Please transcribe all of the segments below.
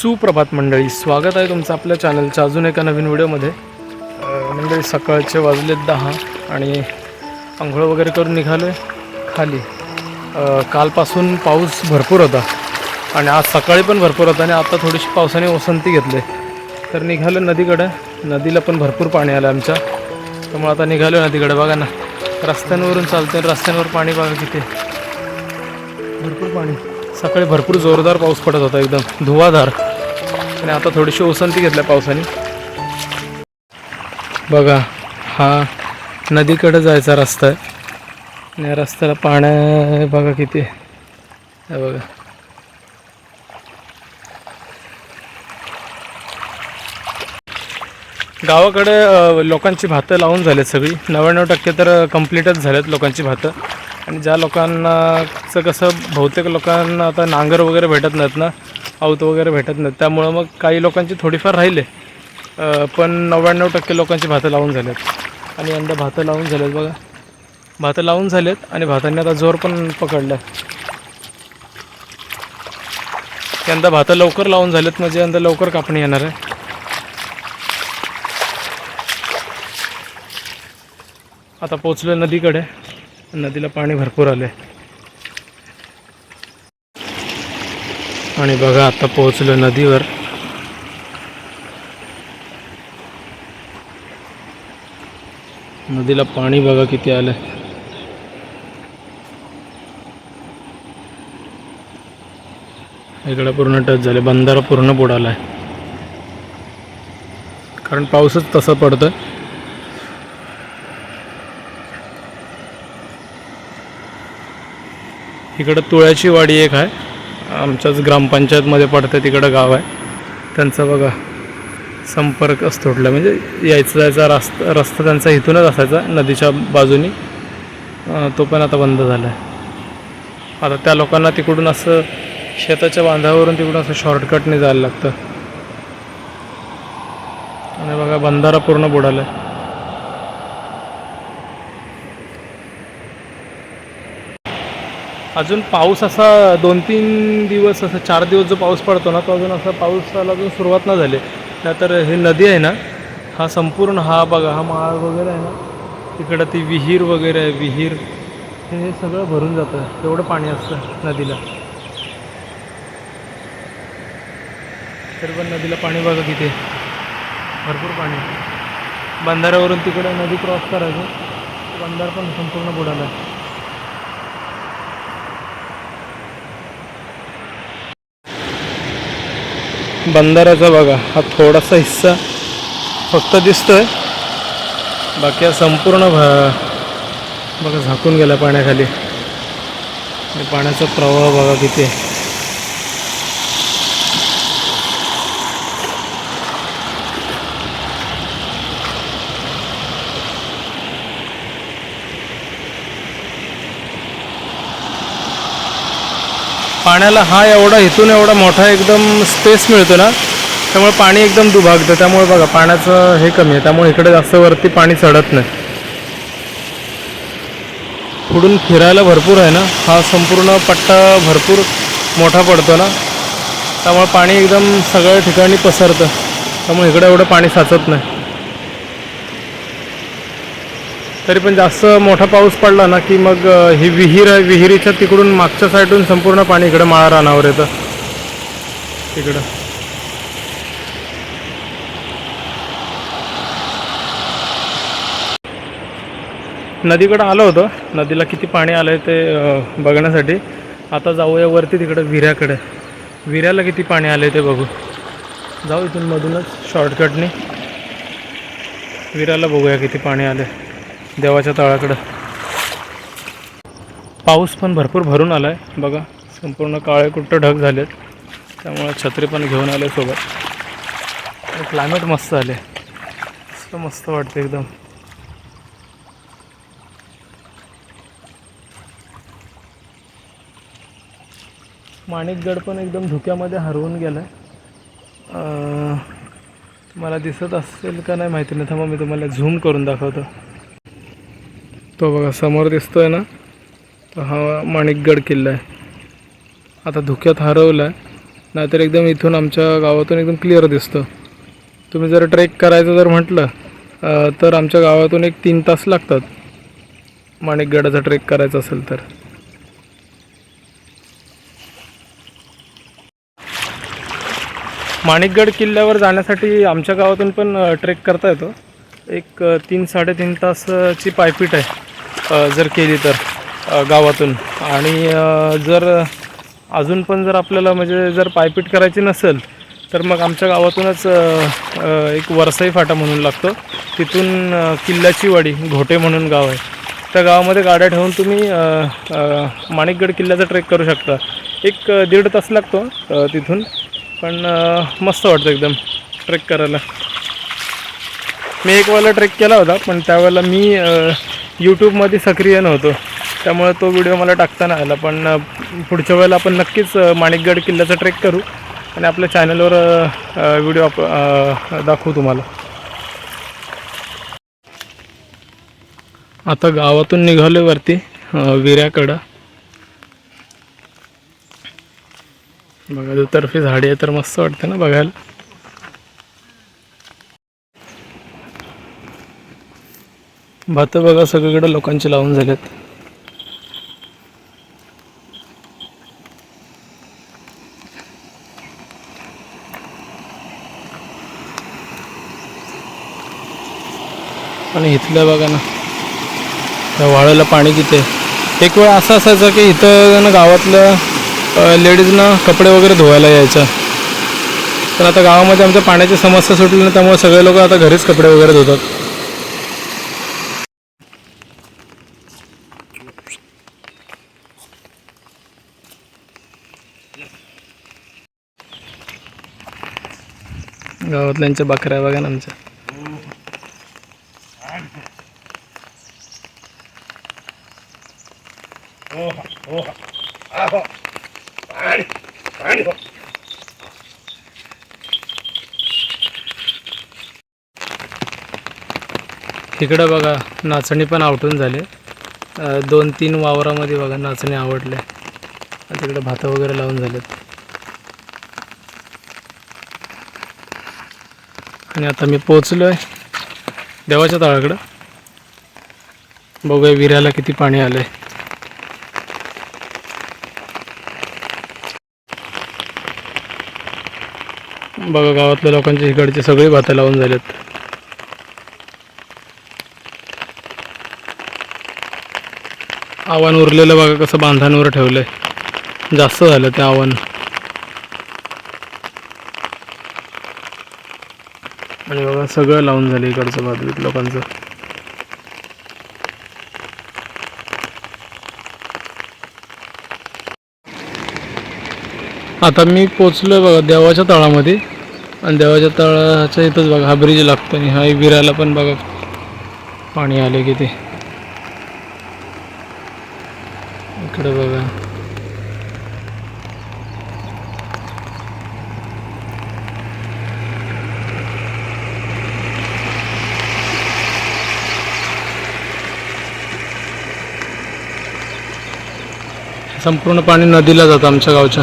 सुप्रभात मंडळी. स्वागत आहे तुमचं आपल्या चॅनलच्या अजून एका नवीन व्हिडिओमध्ये. मंडळी सकाळचे वाजलेत दहा आणि आंघोळ वगैरे करून निघालो आहे खाली कालपासून पाऊस भरपूर होता आणि आज सकाळी पण भरपूर होता आणि आता थोडीशी पावसाने ओसंती घेतले. तर निघालो नदीकडे. नदीला पण भरपूर पाणी आलं आमच्या. त्यामुळे आता निघालो नदीकडे. बघा ना रस्त्यांवरून चालते रस्त्यांवर पाणी बघा किती. भरपूर पाणी. सकाळी भरपूर जोरदार पाऊस पडत होता एकदम. धुवाधार. आणि आता थोडीशी ओसंती घेतल्या पावसाने. बघा हा नदीकडे जायचा रस्ता आहे. आणि या रस्त्याला पाण्या बघा किती आहे. बघा. गावाकडे लोकांची भातं लावून झालेत सगळी. नव्याण्णव टक्के तर कम्प्लीटच झालेत लोकांची भातं. आणि ज्या लोकांनाचं कसं बहुतेक लोकांना आता नांगर वगैरे भेटत नाहीत ना आऊत वगैरे भेटत नाहीत त्यामुळं मग काही लोकांची थोडीफार राहिले. पण नव्याण्णव टक्के लोकांची भातं लावून झालेत. आणि यंदा भातं लावून झालेत बघा. भातं लावून झालेत आणि भातांनी आता जोर पण पकडला यंदा भातं लवकर लावून झालेत म्हणजे यंदा लवकर कापणी येणार आहे. आता पोचलो नदीकडे. नदीला पाणी भरपूर आले आणि बघा आता पोहोचलो नदीवर. नदीला पाणी बघा किती आलं इकडं पूर्ण टच झाले. बंधारा पूर्ण बुडाला आहे कारण पाऊसच तसा पडतो इकडं तुळ्याची वाडी एक आहे. आमच्याच ग्रामपंचायतमध्ये पडतं तिकडं गाव आहे. त्यांचा बघा संपर्कच तुटला. म्हणजे यायचा जायचा रस्ता रस्ता त्यांचा इथूनच असायचा नदीच्या बाजूनी. तो पण आता बंद झाला आहे आता त्या लोकांना तिकडून असं शेताच्या बांधावरून तिकडून असं शॉर्टकटने जायला लागतं. आणि बघा बंधारा पूर्ण बुडाला आहे अजून पाऊस असा दोन तीन दिवस असं चार दिवस जो पाऊस पडतो ना तो अजून असा पाऊसाला अजून सुरुवात ना झाली. तर हे नदी आहे ना हा संपूर्ण हा बघा हा माळ वगैरे आहे ना तिकडं ती विहीर वगैरे आहे विहीर. हे सगळं भरून जातं तेवढं पाणी असतं नदीला. तर पण नदीला पाणी बघा तिथे भरपूर पाणी बंधाऱ्यावरून तिकडे नदी क्रॉस करायचं. बंधार पण संपूर्ण बुडाला आहे. बंधाऱ्याचा बघा हा थोडासा हिस्सा फक्त दिसतोय. बाकी हा संपूर्ण भा बघा झाकून गेला पाण्याखाली. पाण्याचा प्रवाह बघा किती आहे. पाण्याला हा एवढा इथून एवढा मोठा एकदम स्पेस मिळतो ना त्यामुळे पाणी एकदम दुभागतं. त्यामुळे बघा पाण्याचं हे कमी आहे. त्यामुळे इकडे जास्त वरती पाणी चढत नाही. पुढून फिरायला भरपूर आहे ना? हा संपूर्ण पट्टा भरपूर मोठा पडतो ना? त्यामुळे पाणी एकदम सगळ्या ठिकाणी पसरतं. त्यामुळे इकडे एवढं पाणी साचत नाही. तरी पण जास्त मोठा पाऊस पडला ना की मग ही विहीर आहे विहिरीच्या तिकडून मागच्या साईडून संपूर्ण पाणी इकडं माळा रानावर येतं. तिकडं नदीकडं आलं होतं. नदीला किती पाणी आलं आहे ते बघण्यासाठी. आता जाऊया वरती तिकडं विऱ्याकडे. विऱ्याला किती पाणी आलं आहे ते बघू. जाऊ इथून मधूनच शॉर्टकटने विऱ्याला बघूया किती पाणी आलं आहे देवाच्या तळाकडं. पाऊस पण भरपूर भरून आला आहे बघा संपूर्ण काळे कुट्ट ढग झालेत. त्यामुळे छत्री पण घेऊन आले सोबत. क्लायमेट मस्त आले मस्त मस्त वाटतं एकदम. माणिकगड पण एकदम धुक्यामध्ये हरवून गेला आहे मला दिसत असेल का नाही माहिती नाही. थांबा मी तुम्हाला झूम करून दाखवतो. तो बघा समोर दिसतोय ना? तो हा माणिकगड किल्ला आहे. आता धुक्यात हरवला आहे नाहीतर एकदम इथून आमच्या गावातून एकदम क्लिअर दिसतं. तुम्ही जर ट्रेक करायचं जर म्हटलं तर आमच्या गावातून एक तीन तास लागतात. माणिकगडाचा ट्रेक करायचा असेल तर. माणिकगड किल्ल्यावर जाण्यासाठी आमच्या गावातून पण ट्रेक करता येतो. एक तीन साडेतीन तासची पायपीट आहे. जर केली तर गावातून. आणि जर अजून पण जर आपल्याला म्हणजे जर पायपीट करायची नसेल तर मग आमच्या गावातूनच एक वरसाई फाटा म्हणून लागतो. तिथून किल्ल्याची वाडी घोटे म्हणून गाव आहे. त्या गावामध्ये गाड्या ठेवून तुम्ही माणिकगड किल्ल्याचा ट्रेक करू शकता. एक दीड तास लागतो तिथून. पण मस्त वाटतं एकदम ट्रेक करायला. मी एक वेळेला ट्रेक केला होता पण त्यावेळेला मी यूट्यूबमध्ये सक्रिय नव्हतो. त्यामुळे तो व्हिडिओ मला टाकता नाही आला. पण पुढच्या वेळेला आपण नक्कीच माणिकगड किल्ल्याचा ट्रेक करू आणि आपल्या चॅनलवर व्हिडिओ आप दाखवू तुम्हाला. आता गावातून निघालो वरती विऱ्याकडं बघा दुतर्फे झाडी आहे तर मस्त वाटतं ना बघायला. भात बघा सगळीकडे लोकांचे लावून झालेत आणि इथल्या बघा ना त्या वाळाला पाणी किती आहे. एक वेळ असं असायचं की इथं ना गावातलं लेडीजना कपडे वगैरे धुवायला यायचं तर आता गावामध्ये आमच्या पाण्याची समस्या सुटली ना त्यामुळे सगळे लोक आता घरीच कपडे वगैरे धुतात. गावातल्यांच्या बकऱ्या बघा ना आमच्या. तिकडं बघा नाचणी पण आवटून झाले. दोन तीन वावरामध्ये बघा नाचणी आवडले तिकडं भातं वगैरे लावून झालेत. आणि आता मी पोचलो आहे देवाच्या तळाकडं. बघूया विराला किती पाणी आलंय. बघा गावातल्या लोकांच्या इकडचे सगळी भातं लावून झालेत. आव्हान उरलेलं बघा कसं बांधांवर ठेवलंय. जास्त झालं ते आव्हान. आणि बघा सगळं लावून झालं इकडचं बाजूत लोकांचं. आता मी पोचलोय बघा देवाच्या तळामध्ये. आणि देवाच्या तळाच्या इथंच बघा हा ब्रिज लागतो आणि हा विराला पण बघा. पाणी आले ते. इकडे बघा. संपूर्ण पाणी नदीला जातं आमच्या गावच्या.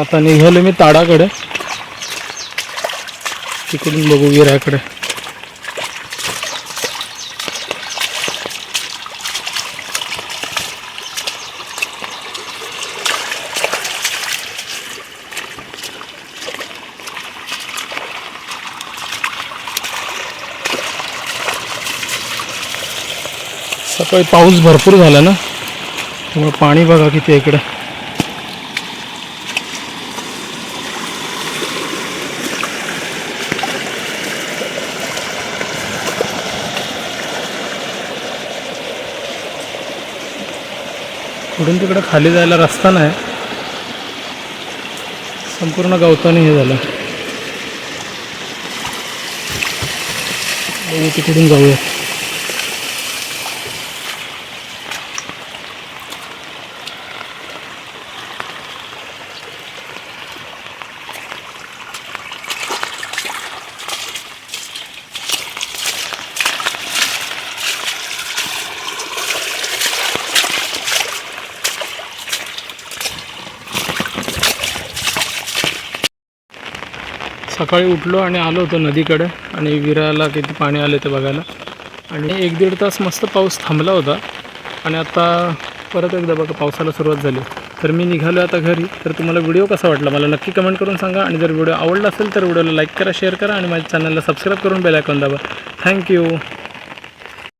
आता निघालो मी ताडाकडे. तिकडून बघू गिऱ्याकडे सकाळी पाऊस भरपूर झाला ना त्यामुळे पाणी बघा किती इकडं. कुठून पुढून खाली जायला रस्ता नाही. संपूर्ण गवताने हे झालं. बघू तिकडून जाऊया. सकाळी उठलो आणि आलो होतो नदीकडे आणि विराला किती पाणी आले ते बघायला. आणि एक दीड तास मस्त पाऊस थांबला होता आणि आता परत एकदा बघा पावसाला सुरुवात झाली. तर मी निघालो आता घरी. तर तुम्हाला व्हिडिओ कसा वाटला मला नक्की कमेंट करून सांगा आणि जर व्हिडिओ आवडला असेल तर व्हिडिओला लाईक करा शेअर करा आणि माझ्या चॅनलला सबस्क्राईब करून बेल आयकॉन दाबा. थँक्यू